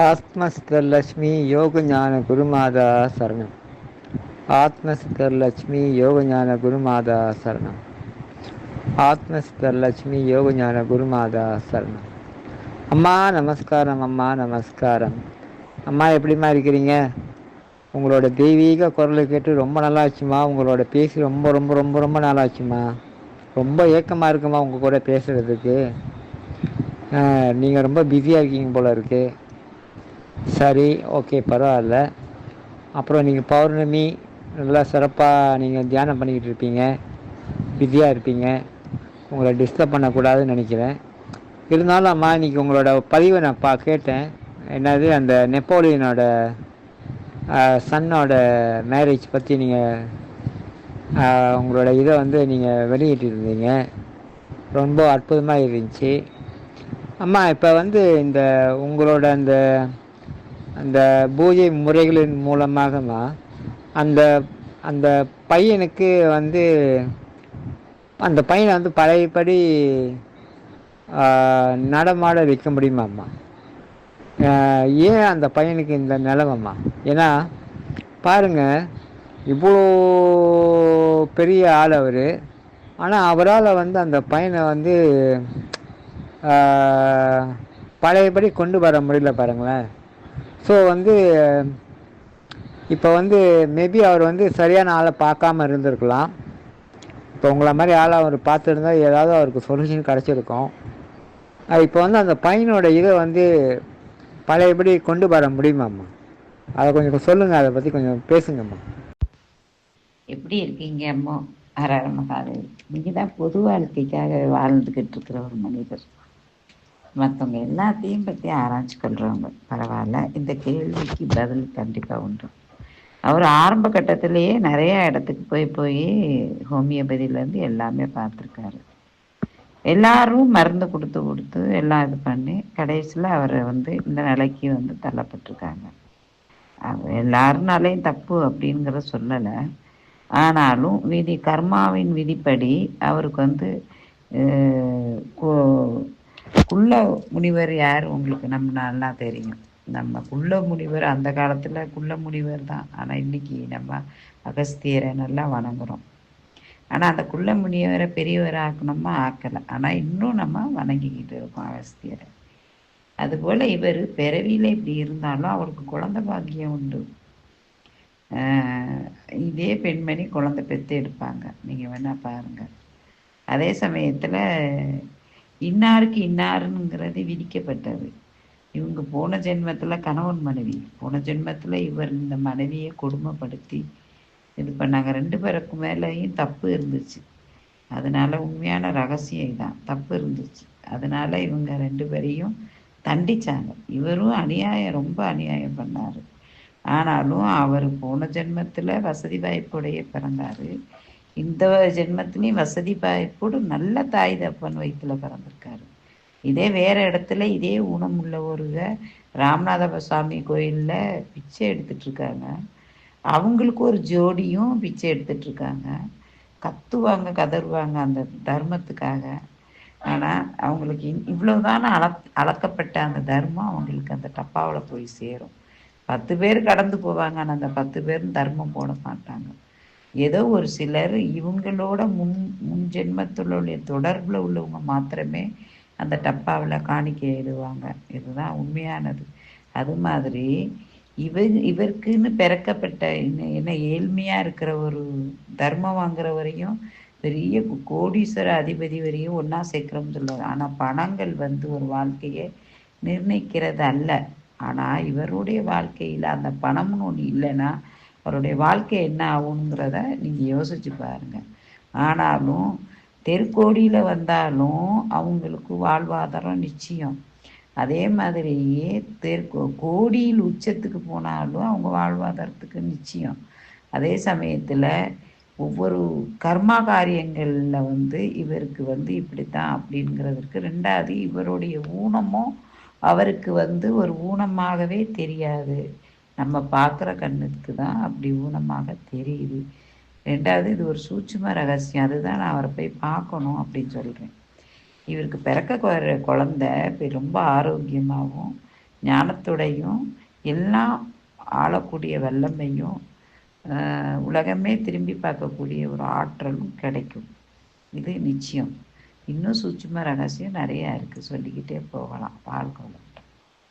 ஆத்மஸ்தர்லட்சுமி யோக ஞான குருமாதா சரணம். ஆத்மஸ்தர்லட்சுமி யோக ஞான குருமாதா சரணம். ஆத்மஸ்தர்லட்சுமி யோக ஞான குருமாதா சரணம். அம்மா நமஸ்காரம் அம்மா நமஸ்காரம். அம்மா எப்படிம்மா இருக்கிறீங்க? உங்களோட தெய்வீக குரலை கேட்டு ரொம்ப நல்லாச்சுமா உங்களோட பேசி ரொம்ப ரொம்ப ரொம்ப ரொம்ப நல்லாச்சுமா ரொம்ப ஏக்கமாக இருக்குமா உங்கள் கூட பேசுகிறதுக்கு நீங்கள் ரொம்ப பிஸியாக இருக்கீங்க போல இருக்கு. சரி ஓகே பரவாயில்ல. அப்புறம் நீங்கள் பௌர்ணமி நல்லா சிறப்பாக நீங்கள் தியானம் பண்ணிக்கிட்டு இருப்பீங்க. பிஸியாக இருப்பீங்க. உங்களை டிஸ்டர்ப் பண்ணக்கூடாதுன்னு நினைக்கிறேன். இருந்தாலும் அம்மா இன்றைக்கி உங்களோட பதிவை நான் பா கேட்டேன். என்னது அந்த நெப்போலியனோட சன்னோட மேரேஜ் பற்றி நீங்கள் உங்களோட இதை வந்து நீங்கள் வெளியிட்டிருந்தீங்க ரொம்ப அற்புதமாக இருந்துச்சு. அம்மா இப்போ வந்து இந்த உங்களோட அந்த அந்த பூஜை முறைகளின் மூலமாகமா அந்த அந்த பையனுக்கு வந்து அந்த பையனை வந்து பழையபடி நடமாட வைக்க முடியுமாம்மா? ஏன் அந்த பையனுக்கு இந்த நிலவம்மா ஏன்னா பாருங்கள் இவ்வளோ பெரிய ஆள் அவர். ஆனால் அவரால் வந்து அந்த பையனை வந்து பழையபடி கொண்டு வர முடியல பாருங்களேன். ஸோ வந்து இப்போ வந்து மேபி அவர் வந்து சரியான ஆளை பார்க்காம இருந்திருக்கலாம். இப்போ உங்களை மாதிரி ஆளை அவர் பார்த்துருந்தா ஏதாவது அவருக்கு சொல்யூஷன் கிடச்சிருக்கும். இப்போ வந்து அந்த பையனோட இதை வந்து பழையபடி கொண்டு வர முடியுமாம்மா? அதை கொஞ்சம் சொல்லுங்கள் அதை பற்றி கொஞ்சம் பேசுங்கம்மா. எப்படி இருக்கீங்க அம்மா? ஹரஹர நீங்கள் தான் பொது வாழ்க்கைக்காக வாழ்ந்துக்கிட்டு இருக்கிற ஒரு மனிதர். மற்றவங்க எல்லாத்தையும் பற்றி ஆராய்ச்சி கொள்கிறவங்க பரவாயில்ல. இந்த கேள்விக்கு பதில் கண்டிப்பாக உண்டு. அவர் ஆரம்ப கட்டத்திலேயே நிறைய இடத்துக்கு போய் போய் ஹோமியோபதியிலேருந்து எல்லாமே பார்த்துருக்காரு. எல்லாரும் மருந்து கொடுத்து கொடுத்து எல்லாம் இது பண்ணி கடைசியில் அவரை வந்து இந்த நிலைக்கு வந்து தள்ளப்பட்டிருக்காங்க. எல்லாருனாலையும் தப்பு அப்படிங்கிறத சொல்லலை. ஆனாலும் விதி கர்மாவின் விதிப்படி அவருக்கு வந்து குள்ள முனிவர் யார் உங்களுக்கு? நம்ம நல்லா தெரியும். நம்ம குள்ள முனிவர் அந்த காலத்தில் குள்ள முனிவர் தான். ஆனால் இன்னைக்கு நம்ம அகஸ்தியரை நல்லா வணங்குறோம். ஆனால் அந்த குள்ள முனிவரை பெரியவரை ஆக்கணுமா? ஆக்கலை. ஆனால் இன்னும் நம்ம வணங்கிக்கிட்டு இருக்கோம் அகஸ்தியரை. அதுபோல் இவர் பிறவியில் இப்படி இருந்தாலும் அவருக்கு குழந்த பாக்கியம் உண்டு. இதே பெண்மணி குழந்தை பெற்று எடுப்பாங்க. நீங்கள் வேணால் பாருங்கள் அதே சமயத்தில் இன்னாருக்கு இன்னாருங்கிறது விதிக்கப்பட்டது. இவங்க போன ஜென்மத்தில் கணவன் மனைவி போன ஜென்மத்தில் இவர் இந்த மனைவியை கொடுமைப்படுத்தி இது பண்ணாங்க. ரெண்டு பேருக்கு மேலேயும் தப்பு இருந்துச்சு. அதனால உண்மையான ரகசியம் தான் தப்பு இருந்துச்சு. அதனால இவங்க ரெண்டு பேரையும் தண்டிச்சாங்க. இவரும் அநியாயம் ரொம்ப அநியாயம் பண்ணார். ஆனாலும் அவர் போன ஜென்மத்தில் வசதி வாய்ப்புடைய பிறந்தார். இந்த ஜென்மத்திலையும் வசதி வாய்ப்போடு நல்ல தாய் தப்பன் வயிற்றுல பிறந்திருக்காரு. இதே வேற இடத்துல இதே ஊனம் உள்ளவருக ராமநாத சுவாமி கோயிலில் பிச்சை எடுத்துட்டு இருக்காங்க. அவங்களுக்கு ஒரு ஜோடியும் பிச்சை எடுத்துட்டு இருக்காங்க. கத்துவாங்க கதறுவாங்க அந்த தர்மத்துக்காக. ஆனால் அவங்களுக்கு இவ்வளோதான அளக் அளக்கப்பட்ட அந்த தர்மம் அவங்களுக்கு அந்த டப்பாவில் போய் சேரும். பத்து பேர் கடந்து போவாங்க ஆனால் அந்த பத்து பேரும் தர்மம் போட மாட்டாங்க. ஏதோ ஒரு சிலர் இவங்களோட முன் முன் ஜென்மத்திலுடைய தொடர்பில் உள்ளவங்க மாத்திரமே அந்த டப்பாவில் காணிக்கை இதுதான் உண்மையானது. அது மாதிரி இவர் இவருக்குன்னு பிறக்கப்பட்ட என்ன ஏழ்மையாக இருக்கிற ஒரு தர்மம் வாங்குற வரையும் பெரிய கோடீஸ்வர அதிபதி வரையும் ஒன்றா சேர்க்குறோம்னு சொல்லுவாங்க. ஆனால் பணங்கள் வந்து ஒரு வாழ்க்கையை நிர்ணயிக்கிறது அல்ல. ஆனால் இவருடைய வாழ்க்கையில் அந்த பணம்னு ஒன்று இல்லைன்னா அவருடைய வாழ்க்கை என்ன ஆகுங்கிறத நீங்கள் யோசிச்சு பாருங்கள் ஆனாலும் தெருக்கோடியில் வந்தாலும் அவங்களுக்கு வாழ்வாதாரம் நிச்சயம். அதே மாதிரியே தெற்கு கோடியில் உச்சத்துக்கு போனாலும் அவங்க வாழ்வாதாரத்துக்கு நிச்சயம். அதே சமயத்தில் ஒவ்வொரு கர்மா காரியங்களில் வந்து இவருக்கு வந்து இப்படித்தான் அப்படிங்கிறதுக்கு ரெண்டாவது இவருடைய ஊனமும் அவருக்கு வந்து ஒரு ஊனமாகவே தெரியாது. நம்ம பார்க்குற கண்ணுக்கு தான் அப்படி ஊனமாக தெரியுது. ரெண்டாவது இது ஒரு சூட்சும ரகசியம். அதுதான் நான் அவரை போய் பார்க்கணும் அப்படின்னு சொல்கிறேன் இவருக்கு பிறக்க குழந்த ரொம்ப ஆரோக்கியமாகவும் ஞானத்துடையும் எல்லாம் ஆளக்கூடிய வல்லமையும் உலகமே திரும்பி பார்க்கக்கூடிய ஒரு ஆற்றலும் கிடைக்கும். இது நிச்சயம். இன்னும் சூட்சும ரகசியம் நிறையா இருக்குது சொல்லிக்கிட்டே போகலாம். வாழ்க்கணும்